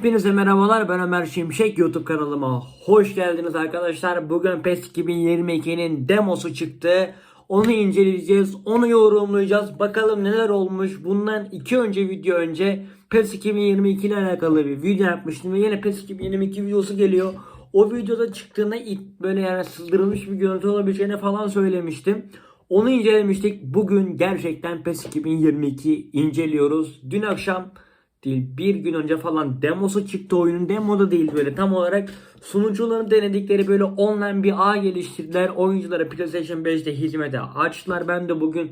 Hepinize merhabalar ben Ömer Şimşek YouTube kanalıma hoş geldiniz arkadaşlar. Bugün PES 2022'nin demosu çıktı. Onu inceleyeceğiz, onu yorumlayacağız. Bakalım neler olmuş. Bundan iki önce video önce PES 2022 ile alakalı bir video yapmıştım. Ve yine PES 2022 videosu geliyor. O videoda çıktığında böyle yani sızdırılmış bir görüntü olabileceğini falan söylemiştim. Onu incelemiştik. Bugün gerçekten PES 2022 inceliyoruz. Dün akşam değil bir gün önce falan demosu çıktı oyunun. Demoda değil böyle. Tam olarak sunucuların denedikleri böyle online bir ağ geliştirdiler. Oyunculara PlayStation 5'te hizmete açtılar. Ben de bugün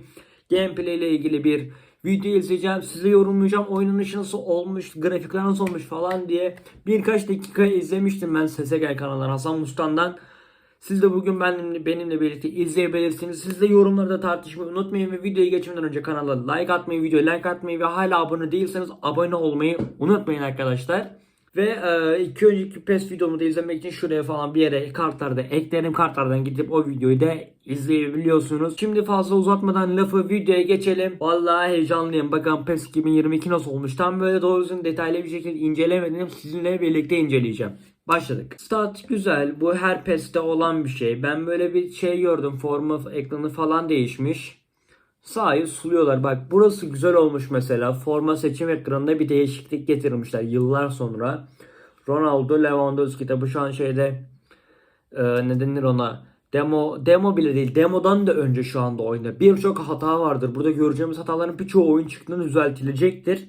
gameplay ile ilgili bir video izleyeceğim. Size yorumlayacağım oynanış nasıl olmuş grafikler nasıl olmuş falan diye birkaç dakika izlemiştim ben SSG kanalından Hasan Mustan'dan siz de bugün benimle, benimle birlikte izleyebilirsiniz. Siz de yorumlarda tartışmayı unutmayın ve videoyu geçmeden önce kanala like atmayı, videoya like atmayı ve hala abone değilseniz abone olmayı unutmayın arkadaşlar. Ve e, iki önceki PES videomu da izlemek için şuraya falan bir yere kartlarda eklerim. Kartlardan gidip o videoyu da izleyebiliyorsunuz. Şimdi fazla uzatmadan lafı videoya geçelim. Vallahi heyecanlıyım. Bakalım PES 2022 nasıl olmuş. Tam böyle doğru düzgün detaylı bir şekilde incelemedim. Sizinle birlikte inceleyeceğim. Başladık. Stat güzel. Bu her PES'te olan bir şey. Ben böyle bir şey gördüm. Forma ekranı falan değişmiş. Sahi suluyorlar. Bak burası güzel olmuş mesela. Forma seçim ekranında bir değişiklik getirmişler yıllar sonra. Ronaldo, Lewandowski tabi şu an şeyde e, ne denir ona demo demo bile değil demodan da önce şu anda oyunda birçok hata vardır. Burada göreceğimiz hataların birçoğu oyun çıktığında düzeltilecektir.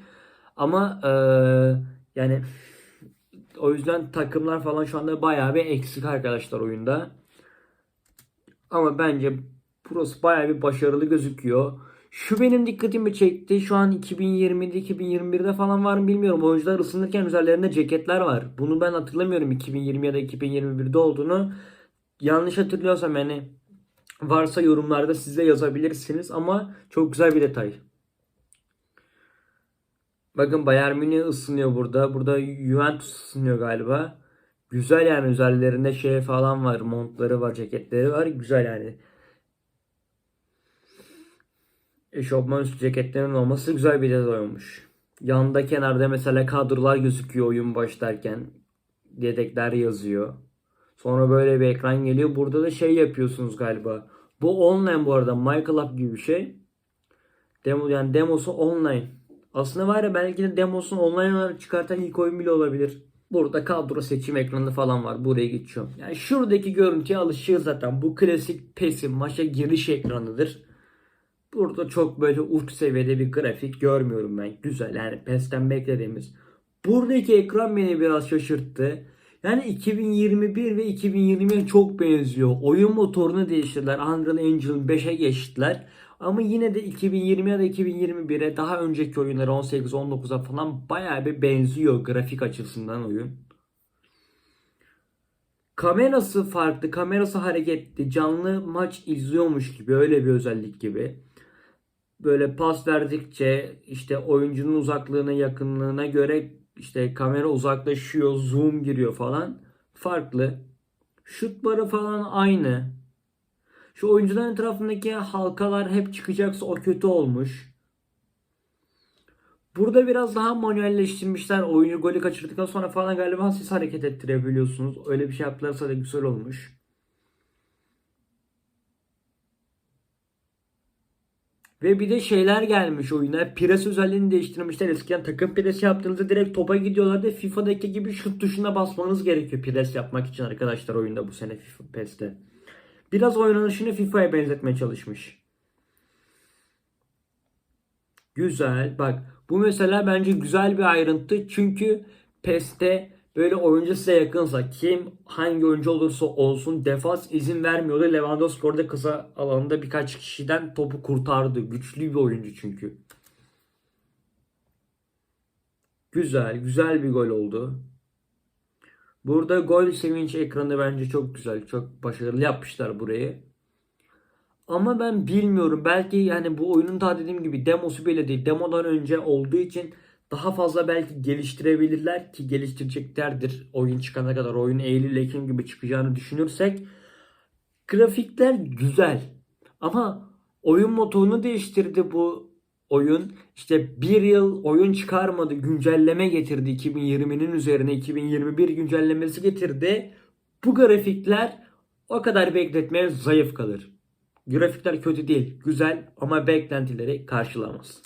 Ama e, yani o yüzden takımlar falan şu anda bayağı bir eksik arkadaşlar oyunda. Ama bence burası bayağı bir başarılı gözüküyor. Şu benim dikkatimi çekti. Şu an 2020'de 2021'de falan var mı bilmiyorum. Oyuncular ısınırken üzerlerinde ceketler var. Bunu ben hatırlamıyorum 2020 ya da 2021'de olduğunu. Yanlış hatırlıyorsam yani varsa yorumlarda siz de yazabilirsiniz ama çok güzel bir detay. Bakın Bayern Münih ısınıyor burada. Burada Juventus ısınıyor galiba. Güzel yani üzerlerinde şey falan var. Montları var, ceketleri var. Güzel yani. Eşofman üstü ceketlerin olması güzel bir detay olmuş. Yanda kenarda mesela kadrolar gözüküyor oyun başlarken. Yedekler yazıyor. Sonra böyle bir ekran geliyor. Burada da şey yapıyorsunuz galiba. Bu online bu arada. Michael Up gibi bir şey. Demo, yani demosu online. Aslında var ya belki de demosunu online olarak çıkartan ilk oyun bile olabilir. Burada kadro seçim ekranı falan var. Buraya geçiyorum. Yani şuradaki görüntüye alışığız zaten. Bu klasik PES'in maça giriş ekranıdır. Burada çok böyle uç seviyede bir grafik görmüyorum ben. Güzel yani PES'ten beklediğimiz. Buradaki ekran beni biraz şaşırttı. Yani 2021 ve 2020'ye çok benziyor. Oyun motorunu değiştirdiler. Unreal Engine 5'e geçtiler. Ama yine de 2020 ya da 2021'e daha önceki oyunlara 18-19'a falan bayağı bir benziyor grafik açısından oyun. Kamerası farklı, kamerası hareketli, canlı maç izliyormuş gibi öyle bir özellik gibi. Böyle pas verdikçe işte oyuncunun uzaklığına yakınlığına göre işte kamera uzaklaşıyor, zoom giriyor falan. Farklı. Şut barı falan aynı. Şu oyuncuların etrafındaki halkalar hep çıkacaksa o kötü olmuş. Burada biraz daha manuelleştirmişler. Oyuncu golü kaçırdıktan sonra falan galiba siz hareket ettirebiliyorsunuz. Öyle bir şey yaptılarsa da güzel olmuş. Ve bir de şeyler gelmiş oyuna. Pres özelliğini değiştirmişler. Eskiden takım pres yaptığınızda direkt topa gidiyorlardı. FIFA'daki gibi şut tuşuna basmanız gerekiyor pres yapmak için arkadaşlar oyunda bu sene FIFA PES'te. Biraz oynanışını FIFA'ya benzetmeye çalışmış. Güzel. Bak bu mesela bence güzel bir ayrıntı. Çünkü PES'te böyle oyuncu size yakınsa kim hangi oyuncu olursa olsun defans izin vermiyordu. Lewandowski orada kısa alanda birkaç kişiden topu kurtardı. Güçlü bir oyuncu çünkü. Güzel, güzel bir gol oldu. Burada gol sevinç ekranı bence çok güzel. Çok başarılı yapmışlar burayı. Ama ben bilmiyorum. Belki yani bu oyunun daha dediğim gibi demosu bile değil. Demodan önce olduğu için daha fazla belki geliştirebilirler ki geliştireceklerdir. Oyun çıkana kadar oyun Eylül Ekim gibi çıkacağını düşünürsek grafikler güzel. Ama oyun motorunu değiştirdi bu oyun. İşte bir yıl oyun çıkarmadı. Güncelleme getirdi 2020'nin üzerine 2021 güncellemesi getirdi. Bu grafikler o kadar bekletmeye zayıf kalır. Grafikler kötü değil. Güzel ama beklentileri karşılamaz.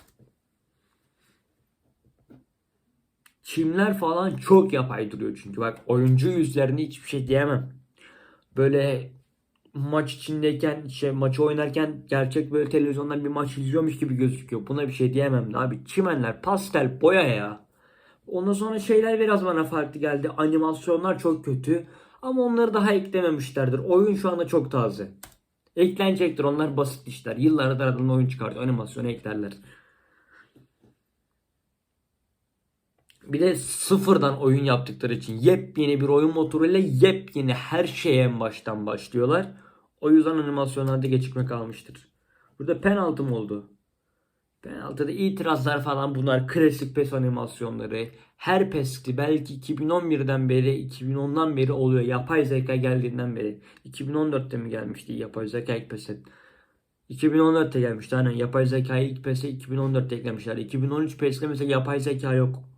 Çimler falan çok yapay duruyor çünkü. Bak oyuncu yüzlerine hiçbir şey diyemem. Böyle maç içindeyken şey maçı oynarken gerçek böyle televizyondan bir maç izliyormuş gibi gözüküyor. Buna bir şey diyemem. Abi çimenler pastel boya ya. Ondan sonra şeyler biraz bana farklı geldi. Animasyonlar çok kötü. Ama onları daha eklememişlerdir. Oyun şu anda çok taze. Eklenecektir. Onlar basit işler. Yıllardır aradan oyun çıkartıyor. Animasyonu eklerler. Bir de sıfırdan oyun yaptıkları için yepyeni bir oyun motoruyla yepyeni her şeye en baştan başlıyorlar. O yüzden animasyonlarda gecikme kalmıştır. Burada penaltı mı oldu? Penaltıda itirazlar falan bunlar klasik PES animasyonları. Her PES'ti belki 2011'den beri 2010'dan beri oluyor. Yapay zeka geldiğinden beri. 2014'te mi gelmişti yapay zeka ilk PES'e? 2014'te gelmişti aynen. Yapay zekayı ilk PES'e 2014'te eklemişler. 2013 PES'te mesela yapay zeka yok.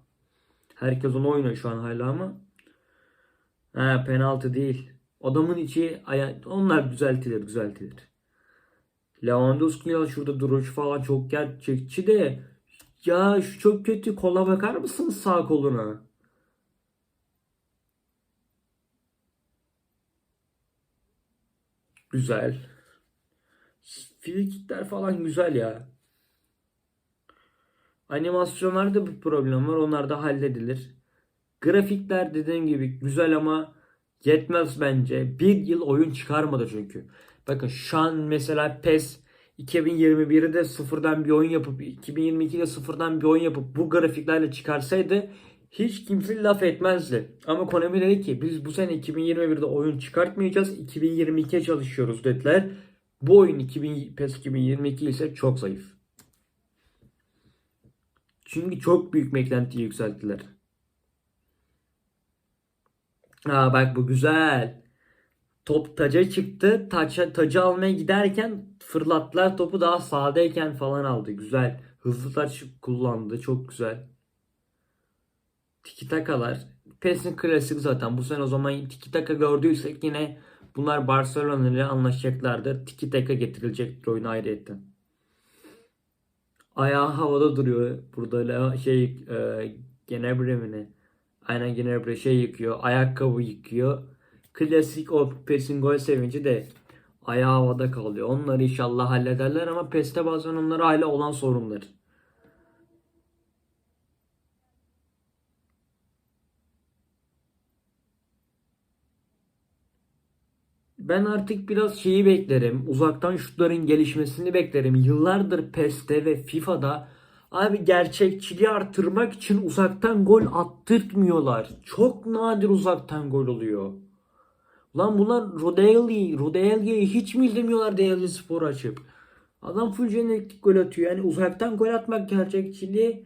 Herkes onu oynuyor şu an hala ama. Ha, penaltı değil. Adamın içi aya onlar düzeltilir düzeltilir. Lewandowski ya şurada duruş falan çok gerçekçi de ya şu çok kötü kola bakar mısınız sağ koluna? Güzel. Frikikler falan güzel ya. Animasyonlarda bir problem var. Onlar da halledilir. Grafikler dediğim gibi güzel ama yetmez bence. Bir yıl oyun çıkarmadı çünkü. Bakın şu an mesela PES 2021'de sıfırdan bir oyun yapıp 2022'de sıfırdan bir oyun yapıp bu grafiklerle çıkarsaydı hiç kimse laf etmezdi. Ama Konami dedi ki biz bu sene 2021'de oyun çıkartmayacağız. 2022'ye çalışıyoruz dediler. Bu oyun 2000, PES 2022 ise çok zayıf. Çünkü çok büyük beklentiyi yükselttiler. Aa bak bu güzel. Top taca çıktı. Taça, tacı almaya giderken fırlattılar topu daha sağdayken falan aldı. Güzel. Hızlı taç kullandı. Çok güzel. Tiki takalar. PES'in klasik zaten. Bu sene o zaman tiki taka gördüysek yine bunlar Barcelona ile anlaşacaklardır. Tiki taka getirilecek oyun ayrıyetten. Ayağı havada duruyor. Burada şey e, Genebre mi ne? Aynen Genebre şey yıkıyor. Ayakkabı yıkıyor. Klasik o PES'in gol sevinci de ayağı havada kalıyor. Onları inşallah hallederler ama PES'te bazen onlara hala olan sorunlar. Ben artık biraz şeyi beklerim. Uzaktan şutların gelişmesini beklerim. Yıllardır PES'te ve FIFA'da abi gerçekçiliği artırmak için uzaktan gol attırtmıyorlar. Çok nadir uzaktan gol oluyor. Lan bunlar Rodeli, Rodeli'yi hiç mi izlemiyorlar değerli spor açıp? Adam full jenerik gol atıyor. Yani uzaktan gol atmak gerçekçiliği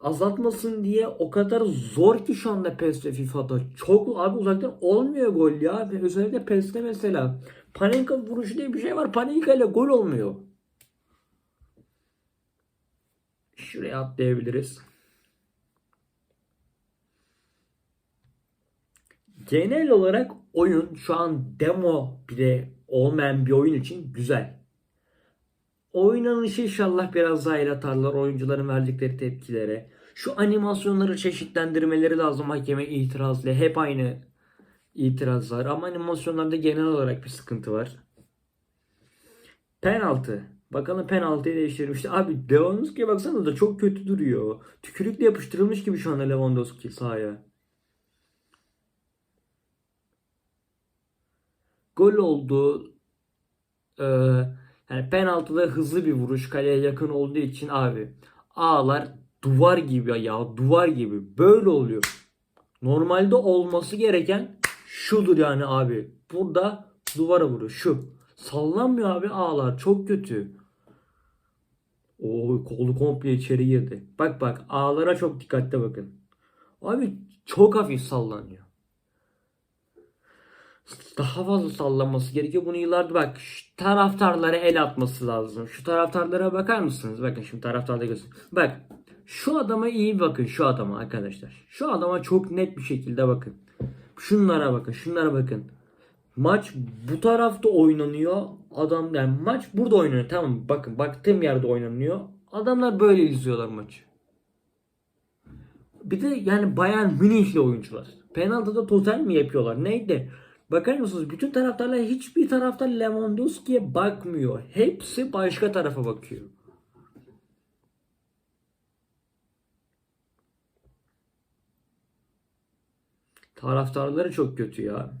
azaltmasın diye o kadar zor ki şu anda PES ve FIFA'da. Çok abi uzaktan olmuyor gol ya. Ve özellikle PES'te mesela. Panenka vuruşu diye bir şey var. Panenka ile gol olmuyor. Şuraya atlayabiliriz. Genel olarak oyun şu an demo bile olmayan bir oyun için güzel. Oynanışı inşallah biraz daha el atarlar oyuncuların verdikleri tepkilere. Şu animasyonları çeşitlendirmeleri lazım hakeme itirazla. Hep aynı itirazlar ama animasyonlarda genel olarak bir sıkıntı var. Penaltı. Bakalım penaltıyı değiştirmişti. Abi Lewandowski'ye baksanız da çok kötü duruyor. Tükürükle yapıştırılmış gibi şu anda Lewandowski sahaya. Gol oldu. Ee, yani penaltıda hızlı bir vuruş kaleye yakın olduğu için abi ağlar duvar gibi ya duvar gibi böyle oluyor. Normalde olması gereken şudur yani abi. Burada duvara vuruyor şu. Sallanmıyor abi ağlar çok kötü. O kolu komple içeri girdi. Bak bak ağlara çok dikkatli bakın. Abi çok hafif sallanıyor. daha fazla sallaması gerekiyor. Bunu yıllardır bak şu taraftarlara el atması lazım. Şu taraftarlara bakar mısınız? Bakın şimdi taraftarda göster. Bak şu adama iyi bakın şu adama arkadaşlar. Şu adama çok net bir şekilde bakın. Şunlara bakın şunlara bakın. Maç bu tarafta oynanıyor. Adam yani maç burada oynanıyor. Tamam bakın baktığım yerde oynanıyor. Adamlar böyle izliyorlar maçı. Bir de yani Bayern Münihli oyuncular. Penaltıda total mi yapıyorlar? Neydi? Bakar mısınız? Bütün taraftarlar hiçbir taraftar Lewandowski'ye bakmıyor. Hepsi başka tarafa bakıyor. Taraftarları çok kötü ya.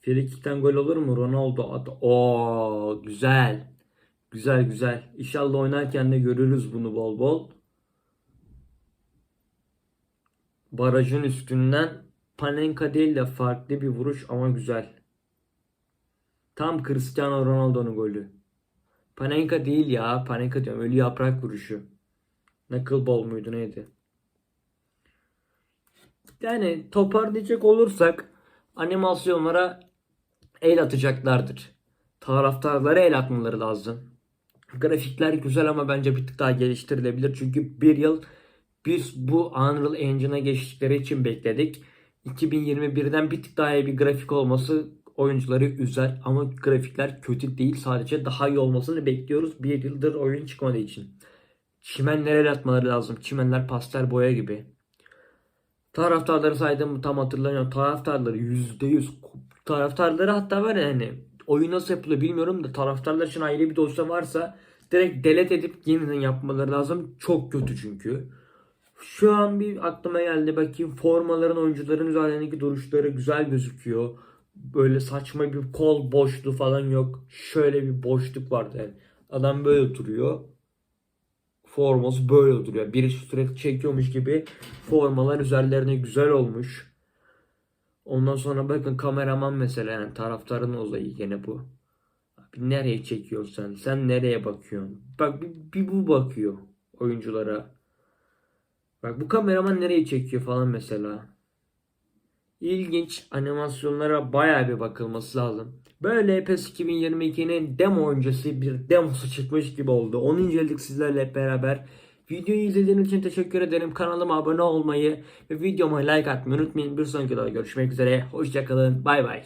Frikikten gol olur mu? Ronaldo at. Oo güzel. Güzel güzel. İnşallah oynarken de görürüz bunu bol bol. Barajın üstünden Panenka değil de farklı bir vuruş ama güzel. Tam Cristiano Ronaldo'nun golü. Panenka değil ya. Panenka diyorum. Ölü yaprak vuruşu. Knuckleball muydu neydi? Yani toparlayacak olursak animasyonlara el atacaklardır. Taraftarlara el atmaları lazım. Grafikler güzel ama bence bir tık daha geliştirilebilir. Çünkü bir yıl biz bu Unreal Engine'a geçtikleri için bekledik. 2021'den bir tık daha iyi bir grafik olması oyuncuları üzer ama grafikler kötü değil. Sadece daha iyi olmasını bekliyoruz. Bir yıldır oyun çıkmadığı için. Çimenlere el atmaları lazım. Çimenler pastel boya gibi. Taraftarları saydım tam hatırlamıyorum. Taraftarları %100 taraftarları hatta var ya hani oyun nasıl yapılıyor bilmiyorum da taraftarlar için ayrı bir dosya varsa direkt delete edip yeniden yapmaları lazım. Çok kötü çünkü. Şu an bir aklıma geldi bakayım formaların oyuncuların üzerindeki duruşları güzel gözüküyor. Böyle saçma bir kol boşluğu falan yok. Şöyle bir boşluk vardı yani. Adam böyle duruyor. Forması böyle duruyor. Biri sürekli çekiyormuş gibi formalar üzerlerine güzel olmuş. Ondan sonra bakın kameraman mesela yani taraftarın olayı gene bu. Abi nereye çekiyorsun sen? Sen nereye bakıyorsun? Bak bir, bir bu bakıyor oyunculara. Bak bu kameraman nereye çekiyor falan mesela. İlginç animasyonlara bayağı bir bakılması lazım. Böyle PES 2022'nin demo öncesi bir demosu çıkmış gibi oldu. Onu inceledik sizlerle hep beraber. Videoyu izlediğiniz için teşekkür ederim. Kanalıma abone olmayı ve videoma like atmayı unutmayın. Bir sonraki videoda görüşmek üzere. Hoşçakalın. Bay bay.